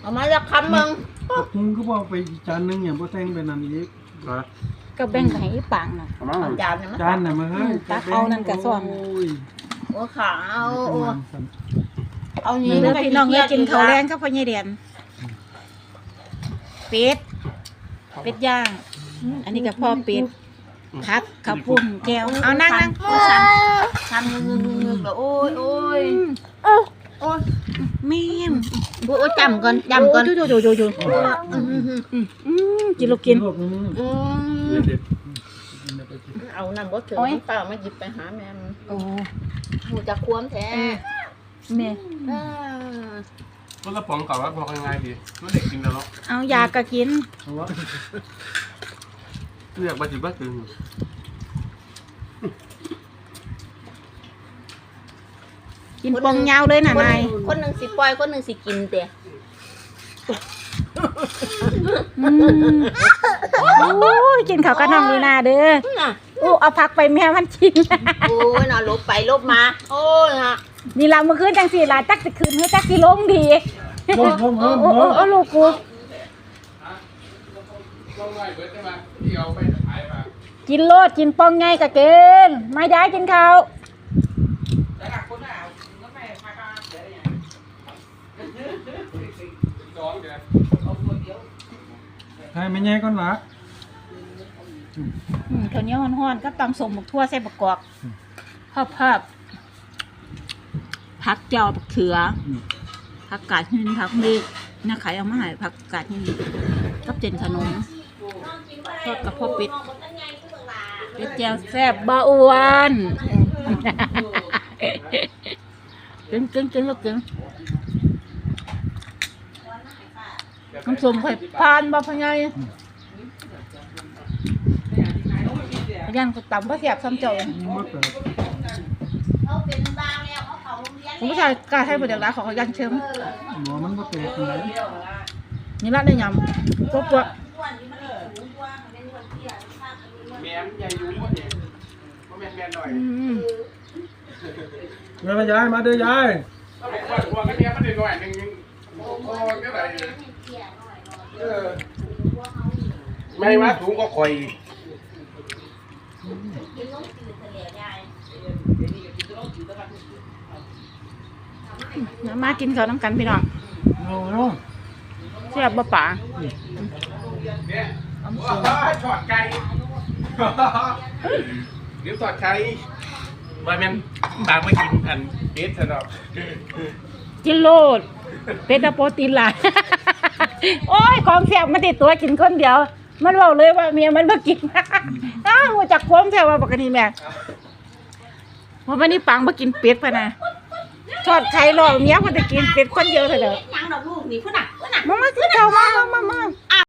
เอามาจากคำมึงปกหุงก็บอกไปอีกจานหนึงอย่างบ่แต่งไปนั่นอีกนะก็แบ่งให้อีปังน่ะ เอามาเอาจานเนี่ยมาจานน่ะมาเฮ้ยตักเอานั่นก็ซ่อมโอ้ยโอ้ขาเอาโอ้ประมาณนั้นเอานี้นี่เด้อพี่น้องเอ้ยกินข้าวแรงกับพ่อใหญ่เดียนเป็ดเป็ดย่าง อันนี้ก็พ่อเป็ดพักข้าวปุ้นแก้วเอานั่งนั่งโอ้ยสั่นสั่นงึกงึกงึกงึกแล้วโอ้ยโอ้ยโอ้ย แม่ม โอ้ยจำก่อนจำก่อนโอ้ยโยโยโยโยอืมอืมอืมอืมอืมกินลูกกินลวกมืออืมเด็ดกินแล้วไปกินเอานั่นบ่ถึงโอ้ยเปล่ามาหยิบไปหาแม่มโอ้หูจะควมแท้แม่อ่าๆก็กระป๋องเก่าว่าพอกันง่ายดีไม่เด็กกินแล้วเนาะเอายาก็กินเอาวะเรียกบ้าจิบ้าตึง กินปองยาวเลยน่ะคนนายคนหนึ่งสิปล่อยคนหนึ่งสิกินเตะอืมโอ้ยกินข้าวกับน้องลีนาเด้อน่ะโอ้เอาพักไปแม่มันชิงโอ้ยน่ะลบไปลบมา โอ้ยน่ะนี่เราเมื่อคืนจังสี่ลาจักสิคืนเฮ้ยจักสิลงดีลงลงโอ้ลงโอ้ลโอ้งโอ้ลูกกูต้องไล่เบิร์ดใช่ไหมที่เอาไปขายมากินโลดกินปองไงกะเกณฑ์มาย้ายกินข้าว สองเดือน ให้ไม่แย่ก่อนละอืมข้าวเหนียวฮ้อนๆกับตำสมบักทั่วใส่บักกอกพอบพอบผักเจียวบักเขืออืม ผักกาดหินผักมีน่าขายเอามาให้ผักกาดหินกับเจนขนมทอดกับพ่อเป็ดเป็ดแจ่วแซ่บบ่อ้วนกินกินกินลูกกิน น้ำส้มไข่พานบ่พะไงยันก็ตำบ่แซ่บซ้ำเจ้ามันบ่เปิดผมผู้ชายกล้าให้บริการของเขายันเชิมหมอมันบ่เปิดตรงไหนนี่ละได้ยำตัวตัวแม่ใหญ่ยุ่งวะเนี่ยว่าแม่แม่หน่อยอืมเดี๋ยวยายมาเด้อยายต้องไปคว้าตัวกันเนี่ยมันได้หน่อยหนึ่งโอ้โหเท่าไหร่ เออไม่มาถุงก็คอยน้ำมากินข้าวน้ำกันพี่น้องเอาเอาเสียบบ่ป่าเนี่ยถอดไก่เดี๋ยวถอดไก่ว่าแม่นตามมากินอันเบสซะดอกกินโลดเป็นตะโปรตีนหลาย โอ้ยของแซ่บมาติดตัวกินคนเดียว มันบอกเลยว่าเมียมันบ่กินอ้าวหัวจักความแซ่บว่าปกติแม่เพราะวันนี้ปังบ่กินเป็ดพะนะทอดไข่รอเมียมันจะกินเป็ดคนเดียวเถอะเด้อยังดอกลูกนี่พุ่นน่ะพุ่นน่ะมามาสิเจ้ามามามามา